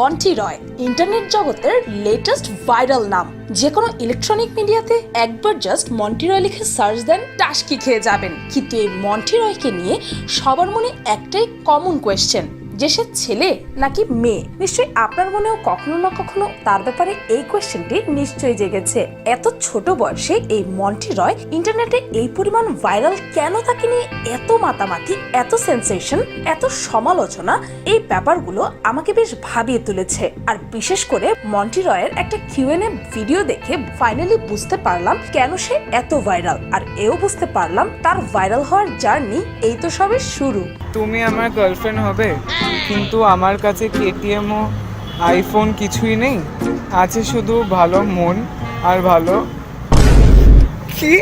Monty Roy internet জগতের latest viral নাম। যে কোনো ইলেকট্রনিক মিডিয়াতে একবার জাস্ট মন্টি রয় লিখে সার্চ দেন টাস্কি খেয়ে যাবেন। কিন্তু এই মন্টি রয়কে নিয়ে সবার মনে একটাই কমন কোয়েশ্চেন যে সে ছেলে নাকি মেয়ে? নিশ্চয়ই আপনার মনেও কখনো না কখনো তার ব্যাপারে এই কোয়েশ্চেনটি নিশ্চয়ই জেগেছে। এত ছোট বয়সে এই মন্টি রয় ইন্টারনেটে এই পরিমাণ ভাইরাল কেন তাকে নিয়ে এত মাতামাতি, এত সেন্সেশন এত সমালোচনা? এই ব্যাপারগুলো আমাকে বেশ ভাবিয়ে তুলেছে। আর বিশেষ করে মন্টি রয়ের একটা কিউএনএ ভিডিও দেখে ফাইনালি বুঝতে পারলাম কেন সে এত ভাইরাল। আর এও বুঝতে পারলাম তার ভাইরাল হওয়ার জার্নি এই তো সবে শুরু। তুমি আমার গার্লফ্রেন্ড হবে? কিন্তু আমার কাছে কেটিএম ও আইফোন কিছুই নেই। আছে শুধু ভালো মন আর ভালো কি?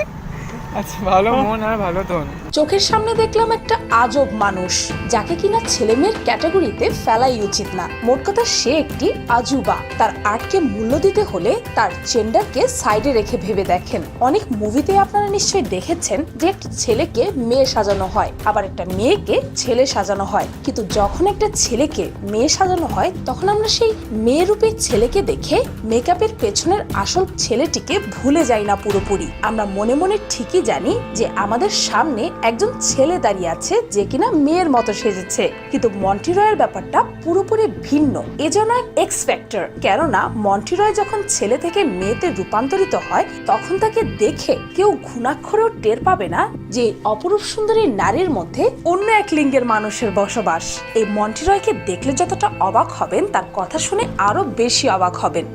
আচ্ছা ভালো মন আর ভালো ধন। চোখের সামনে দেখলাম একটা আজব মানুষ, যাকে কিনা ছেলে মেয়ের ক্যাটাগরিতে ফেলাই উচিত না। মোট কথা সে একটি আজুবা। তার আর্টকে মূল্য দিতে হলে তার জেন্ডারকে সাইডে রেখে ভেবে দেখেন। অনেক মুভিতে আপনারা নিশ্চয়ই দেখেছেন যে একটা ছেলেকে মেয়ে সাজানো হয়, আবার একটা মেয়েকে ছেলে সাজানো হয়। কিন্তু যখন একটা ছেলেকে মেয়ে সাজানো হয়, তখন আমরা সেই মেয়ে রূপের ছেলেকে দেখে মেকআপের পেছনের আসল ছেলেটিকে ভুলে যাই না পুরোপুরি। আমরা মনে মনে ঠিকই জানি যে আমাদের সামনে একজন ছেলে দাঁড়িয়ে আছে যে কিনা মেয়ের মতো সেজেছে। কিন্তু মন্টি রয়ের ব্যাপারটা পুরোপুরি ভিন্ন। এ যেন এক এক্স ফ্যাক্টর কেননা মন্টি রয় যখন ছেলে থেকে মেয়েতে রূপান্তরিত হয়, তখন তাকে দেখে কেউ ঘুণাক্ষরেও টের পাবে না যে অপরূপ সুন্দরী নারীর মধ্যে অন্য এক লিঙ্গের মানুষের বসবাস। এই মন্টি রয়কে দেখলে যতটা অবাক হবেন, তার কথা শুনে আরও বেশি অবাক হবেন।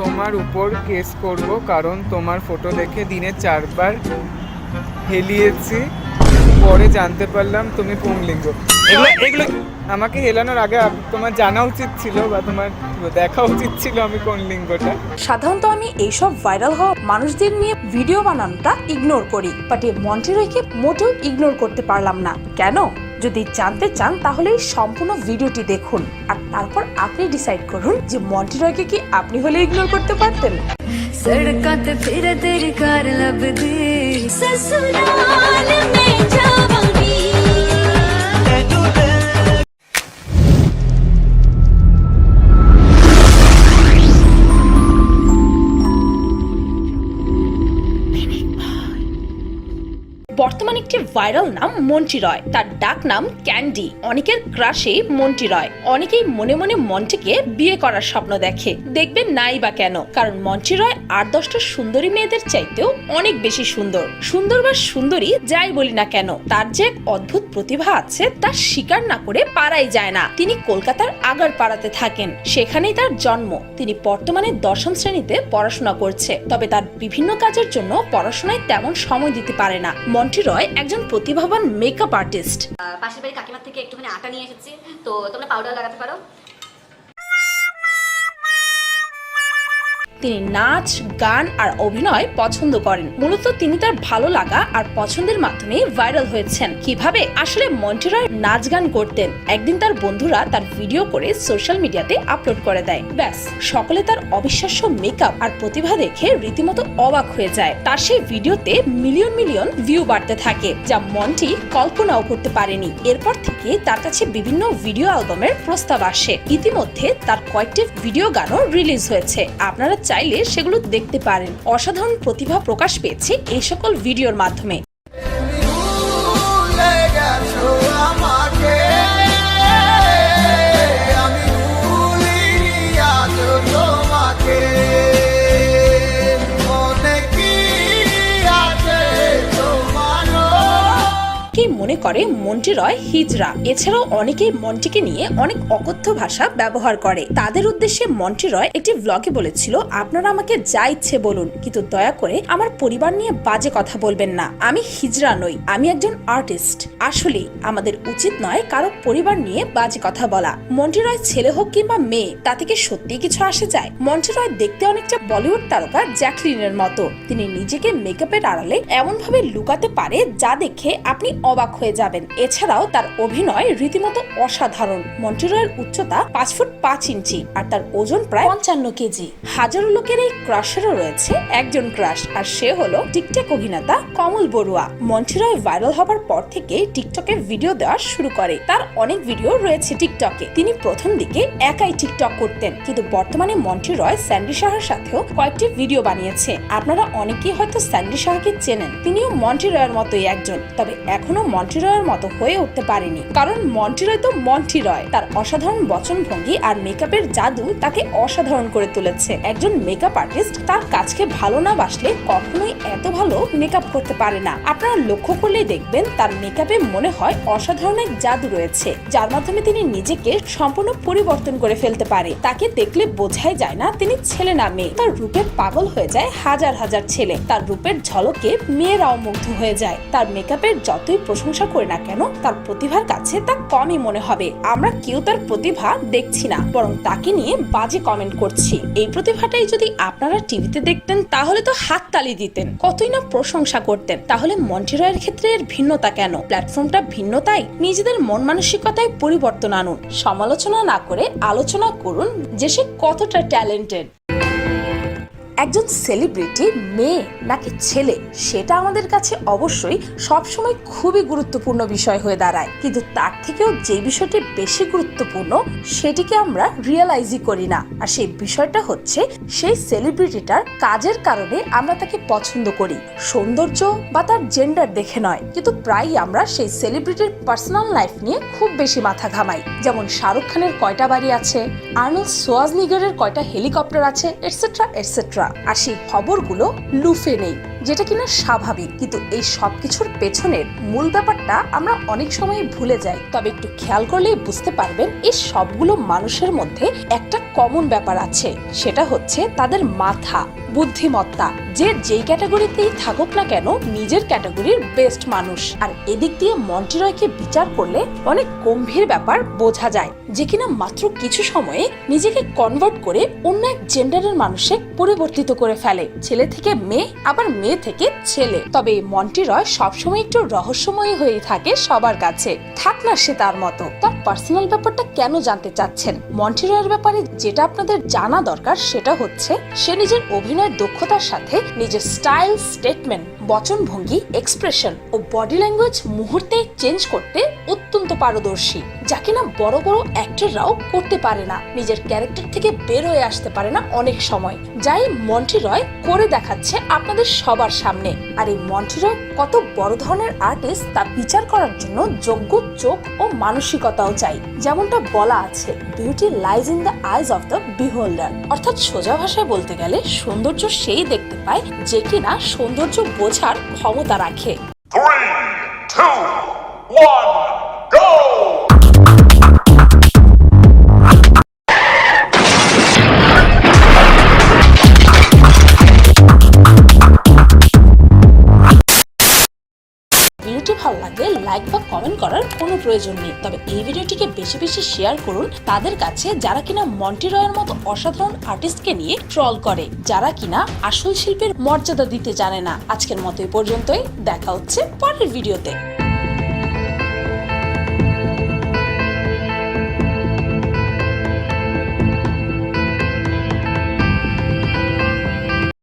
তোমার উপর কেস করব, কারণ তোমার ফটো দেখে দিনে চারবার হেলিয়েছি। পরে জানতে পারলাম তুমি পুংলিঙ্গ এগুলো এগুলো আমাকে হেলানোর আগে তোমার জানা উচিত ছিল বা তোমার দেখা উচিত ছিল আমি কোন লিঙ্গটা। সাধারণত আমি এইসব ভাইরাল হওয়া মানুষদের নিয়ে ভিডিও বানানোটা ইগনোর করি বাট এই মন্টেরয়কে মোটেও ইগনোর করতে পারলাম না। কেন? যদি জানতে চান তাহলে এই সম্পূর্ণ ভিডিওটি দেখুন আর তারপর আপনি ডিসাইড করুন যে মন্টিরয়কে কি আপনি হলে ইগনোর করতে পারতেন। ਸੜਕਾਂ ਤੇ ਫਿਰ ਤੇਰੀ ਘਰ ਲੱਭਦੀ। ਸਸੁਰਾਲ ਮੈਂ ਜਾ ভাইরাল নাম মন্টি রয় তার ডাক নাম ক্যান্ডি। অনেকের ক্রাশে মন্টি রয় অনেকেই মনে মনে মন্টিকে বিয়ে করার স্বপ্ন দেখে। দেখবেন নাই বা কেন? কারণ মন্টি রয় আট দশটা সুন্দরী মেয়েদের চাইতেও অনেক বেশি সুন্দর। সুন্দর বা সুন্দরী যাই বলি না কেন, তার যে এক অদ্ভুত প্রতিভা আছে, তা স্বীকার না করে পারাই যায় না। তিনি কলকাতার আগার পাড়াতে থাকেন। সেখানেই তার জন্ম। তিনি বর্তমানে দশম শ্রেণীতে পড়াশোনা করছে। তবে তার বিভিন্ন কাজের জন্য পড়াশোনায় তেমন সময় দিতে পারে না। মন্টি রয় একজন প্রতিভাবান মেকআপ আর্টিস্ট পাশের বাড়ির কাকিমার থেকে একটুখানি আটা নিয়ে এসেছি। তো তোমরা পাউডার লাগাতে পারো। তিনি নাচ, গান আর অভিনয় পছন্দ করেন। মূলত তিনি তার ভালো লাগা আর পছন্দের মাধ্যমে ভাইরাল হয়েছেন। কীভাবে? আসলে মন্টিরয় নাচ গান করতেন। একদিন তার বন্ধুরা তার ভিডিও করে সোশ্যাল মিডিয়াতে আপলোড করে দেয়। ব্যাস, সকলে তার অবিশ্বাস্য মেকআপ আর প্রতিভা দেখে রীতিমতো অবাক হয়ে যায়। তার সেই ভিডিওতে মিলিয়ন মিলিয়ন ভিউ বাড়তে থাকে, যা মন্টি কল্পনাও করতে পারেনি। এরপর থেকে তার কাছে বিভিন্ন ভিডিও অ্যালবামের প্রস্তাব আসে। ইতিমধ্যে তার কয়েকটি ভিডিও গানও রিলিজ হয়েছে। আপনারা চাইলে সেগুলো দেখতে পারেন। অসাধারণ প্রতিভা প্রকাশ পেয়েছে এই সকল ভিডিওর মাধ্যমে। করে মন্টি রয় হিজরা। এছাড়াও অনেকেই মন্টিকে নিয়ে অনেক অকথ্য ভাষা ব্যবহার করে। তাদের উদ্দেশ্যে মন্টি রয় একটি ব্লগে বলেছিল, আপনারা আমাকে যা ইচ্ছে বলুন, কিন্তু দয়া করে আমার পরিবার নিয়ে বাজে কথা বলবেন না। আমি হিজরা নই, আমি একজন আর্টিস্ট আসলে আমাদের উচিত নয় কারও পরিবার নিয়ে বাজে কথা বলা। মন্টি রয় ছেলে হোক কিংবা মেয়ে, তা থেকে সত্যি কিছু আসে যায়। মন্টি রয় দেখতে অনেকটা বলিউড তারকা জ্যাকলিনের মতো। তিনি নিজেকে মেকআপের আড়ালে এমন ভাবে লুকাতে পারে যা দেখে আপনি অবাক হয়ে যাবেন। এছাড়াও তার অভিনয় রীতিমতো অসাধারণ। মন্টি রয়ের উচ্চতা পাঁচ ফুট পাঁচ ইঞ্চি আর তার ওজন প্রায় পঞ্চান্ন কেজি। হাজারো লোকের এই ক্রাশেরও রয়েছে একজন ক্রাশ, আর সে হলো টিকটক অভিনেতা কমল বড়ুয়া। মন্টি রয় ভাইরাল হবার পর থেকে টিকটকে ভিডিও দেওয়া শুরু করে। তার অনেক ভিডিও রয়েছে টিকটকে। তিনি প্রথম দিকে একাই টিকটক করতেন, কিন্তু বর্তমানে মন্টি রয় স্যান্ডি সাহার সাথেও কয়েকটি ভিডিও বানিয়েছে। আপনারা অনেকেই হয়তো স্যান্ডি সাহাকে চেনেন। তিনিও মন্টি রয়ের মতোই একজন। তবে এখনও মন্টি রয়ের মতো হয়ে উঠতে পারেনি। কারণ মন্টি রয় তো মন্টি রয় তার অসাধারণ বচনভঙ্গি আর মেকআপের জাদু তাকে অসাধারণ করে তুলেছে। একজন মেকআপ আর্টিস্ট তার কাজকে ভালো না বাসলে কখনোই এত ভালো মেকআপ করতে পারে না। আপনারা লক্ষ্য করলেই দেখবেন তার মেকআপে মনে হয় অসাধারণ এক জাদু রয়েছে, যার মাধ্যমে তিনি নিজেকে সম্পূর্ণ পরিবর্তন করে ফেলতে পারে। তাকে দেখলে বোঝাই যায় না তিনি ছেলে না মেয়ে। তার রূপে পাগল হয়ে যায় হাজার হাজার ছেলে। তার রূপের ঝলকে মেয়েরাও মুগ্ধ হয়ে যায়। তার মেকআপের যতই প্রশংসা করে না কেন, তার প্রতিভার কাছে তা কমই মনে হবে। আমরা কেউ তার প্রতিভা দেখছি না, বরং তাকে নিয়ে বাজে কমেন্ট করছি। এই প্রতিভাটাই যদি আপনারা টিভিতে দেখতেন, তাহলে তো হাততালি দিতেন। কতই না প্রশংসা করতেন। তাহলে মন্টি রয়ের ক্ষেত্রে এর ভিন্নতা কেন? প্ল্যাটফর্মটা ভিন্ন তাই নিজেদের মন মানসিকতায় পরিবর্তন আনুন। সমালোচনা না করে আলোচনা করুন যে সে কতটা ট্যালেন্টেড একজন সেলিব্রিটি মেয়ে নাকি ছেলে, সেটা আমাদের কাছে অবশ্যই সবসময় খুবই গুরুত্বপূর্ণ বিষয় হয়ে দাঁড়ায়। কিন্তু তার থেকেও যে বিষয়টি বেশি গুরুত্বপূর্ণ, সেটিকে আমরা রিয়েলাইজই করি না। আর সেই বিষয়টা হচ্ছে, সেই সেলিব্রিটিটার কাজের কারণে আমরা তাকে পছন্দ করি। সৌন্দর্য বা তার জেন্ডার দেখে নয়, কিন্তু প্রায়ই আমরা সেই সেলিব্রিটির পার্সোনাল লাইফ নিয়ে খুব বেশি মাথা ঘামাই। যেমন শাহরুখ খানের কয়টা বাড়ি আছে, আর্নল্ড সোয়াজনিগারের কয়টা হেলিকপ্টার আছে এটসেট্রা এটসেট্রা আর সেই খবরগুলো লুফে নেই। যেটা কিনা স্বাভাবিক, কিন্তু এই সব কিছুর পেছনের মূল ব্যাপারটা আমরা অনেক সময় ভুলে যাই। তবে একটু খেয়াল করলেই বুঝতে পারবেন, এই সবগুলো মানুষের মধ্যে একটা কমন ব্যাপার আছে। সেটা হচ্ছে তাদের মাথা, বুদ্ধিমত্তা। যে যেই ক্যাটাগরিতেই থাকুক না কেন, নিজের ক্যাটাগরির বেস্ট মানুষ। আর এদিক দিয়ে মন্টি রয়কে বিচার করলে অনেক গম্ভীর ব্যাপার বোঝা যায়, যে কিনা মাত্র কিছু সময়ে নিজেকে কনভার্ট করে অন্য এক জেন্ডারের মানুষে পরিবর্তিত করে ফেলে। ছেলে থেকে মেয়ে, আবার মেয়ে থেকে ছেলে। তবে মন্টি রয় সবসময় একটু রহস্যময়ী হয়ে থাকে সবার কাছে। থাক না সে তার মতো। তার পার্সোনাল ব্যাপারটা কেন জানতে চাচ্ছেন? মন্টি রয়ের ব্যাপারে যেটা আপনাদের জানা দরকার সেটা হচ্ছে, সে নিজের অভিনয়ের দক্ষতার সাথে নিজের স্টাইল স্টেটমেন্ট বচনভঙ্গি এক্সপ্রেশন ও বডি ল্যাঙ্গুয়েজ মুহূর্তে চেঞ্জ করতে অত্যন্ত পারদর্শী যা কিনা বড় বড় অ্যাক্টররাও করতে পারে না। নিজের ক্যারেক্টার থেকে বের হয়ে আসতে পারে না অনেক সময়। যাই মন্টি রয় করে দেখাচ্ছে আপনাদের সবার সামনে। আর এই মন্টি রয় কত বড় ধরনের আর্টিস্ট তা বিচার করার জন্য যোগ্য চোখ ও মানসিকতাও চাই। যেমনটা বলা আছে beauty lies in the eyes of the beholder অর্থাৎ সোজা ভাষায় বলতে গেলে সৌন্দর্য সেই দেখতে পায় যে কিনা সৌন্দর্য বোঝার ক্ষমতা রাখে Three, two, one, go! কোনো প্রয়োজন নেই। তবে এই ভিডিওটিকে বেশি বেশি শেয়ার করুন তাদের কাছে যারা কিনা মন্টি রয়ের মতো অসাধারণ আর্টিস্টকে নিয়ে ট্রল করে, যারা কিনা আসল শিল্পের মর্যাদা দিতে জানে না। আজকের মতো এই পর্যন্তই। দেখা হচ্ছে পরের ভিডিওতে